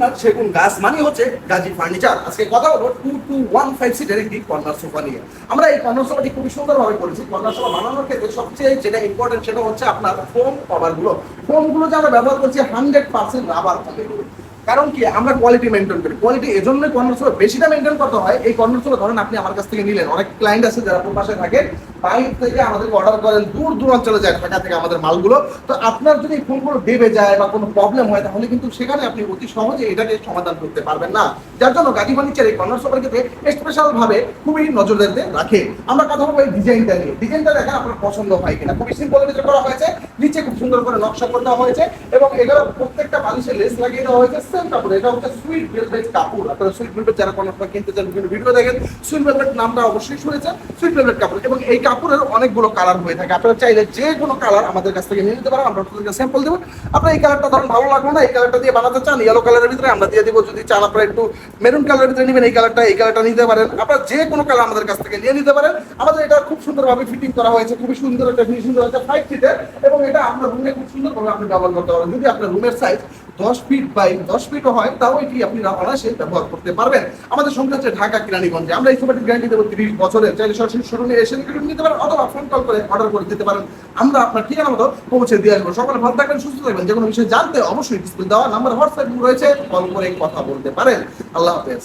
Original সেগুন গাছ মানে হচ্ছে গাজী ফার্নিচার আজকে কথা হলো টু টু ওয়ান ফাইভ সিটের একটি কর্নার সোফা নিয়ে। আমরা এই কর্নার সোফাটি খুবই সুন্দরভাবে করেছি। কর্নার সোফা বানানোর ক্ষেত্রে সবচেয়ে যেটা ইম্পর্টেন্ট সেটা হচ্ছে আপনার ফোম কভারগুলো ফোমগুলো যে আমরা ব্যবহার করছি হান্ড্রেড পার্সেন্ট রাবার ফোমগুলো কারণ কি? আমরা কোয়ালিটি মেনটেন করি। কোয়ালিটি এজন্য কর্নার সোফা বেশিটা মেনটেন করতে হয়। এই সোফা ধরেন আপনি আমার কাছ থেকে নিলেন। অনেক ক্লায়েন্ট আছে যারা প্রবাসে থাকেন বাইরে থেকে আমাদেরকে অর্ডার করেন, দূর দূরাঞ্চলে যায়, ঢাকা থেকে আমাদের মালগুলো। তো আপনার যদি এই ফোনগুলো দেবে যায় বা কোনো প্রবলেম হয়, তাহলে কিন্তু সেখানে আপনি অতি সহজে এটাকে সমাধান করতে পারবেন না। যার জন্য গাড়ি ফার্নিচার এই কর্নার ক্ষেত্রে স্পেশাল ভাবে খুবই নজর দিতে রাখে। আমরা কথা বলব এই ডিজাইনটা নিয়ে। ডিজাইনটা দেখেন আপনার পছন্দ হয় কিনা। খুবই সিম্পল করা হয়েছে। নিচে খুব সুন্দর করে নকশা করে দেওয়া হয়েছে এবং এগুলো প্রত্যেকটা বালিশে লেস লাগিয়ে দেওয়া হয়েছে। সেম কাপড়, এটা হচ্ছে সুইট ভেলভেট কাপড়। আপনারা সুইট ভেলভেট যারা কর্নার সোফা কিনতে চান বিভিন্ন ভিডিও দেখেন সুইট ভেলভেট নামটা অবশ্যই শুনেছেন সুইট ভেলভেট কাপড়। এবং এই কাপড়ের অনেকগুলো কালার হয়ে থাকে। আপনারা চাইলে যে কোনো কালার আমাদের কাছ থেকে নিয়ে নিতে পারেন, আমরা আপনাদেরকে স্যাম্পল দেবো। আপনার এই কালারটা ধরুন ভালো লাগল না, এই কালারটা দিয়ে বানাতে চান ইয়েলো কালারের ভিতরে আমরা দিয়ে দিব। যদি চান আপনারা একটু মেরুন কালারের ভিতরে নেবেন, এই কালারটা এই কালারটা নিতে পারেন। আপনারা যে কোনো কালার আমাদের কাছ থেকে নিয়ে নিতে পারেন। আমাদের এটা খুব সুন্দরভাবে ফিটিং করা হয়েছে, খুবই সুন্দর একটা ফিনিশিং হয়েছে ফাইভ ফিটের এবং এটা আপনার রুমে খুব সুন্দরভাবে আপনি ব্যবহার করতে পারবেন। যদি আপনার রুমের সাইজ দশ ফিট বাই দশ হয়, তাও এটি আপনি অনায়াসে ব্যবহার করতে পারবেন। আমাদের হচ্ছে ঢাকা কিরানীগঞ্জে। আমরা এই গ্যারান্টি দেবো তিরিশ বছরের। চাইলে সরাসরি শোরুমে এসে নিতে পারেন অথবা ফোন কল করে অর্ডার করে দিতে পারেন। আমরা আপনার ঠিকানা মতো পৌঁছে দিয়ে আসব। সকলে ভালো থাকবেন, সুস্থ থাকবেন। যে কোনো বিষয়ে জানতে অবশ্যই ডিসপ্লে দেওয়া নাম্বার হোয়াটসঅ্যাপ রয়েছে। কল করে কথা বলতে পারেন। আল্লাহ হাফেজ।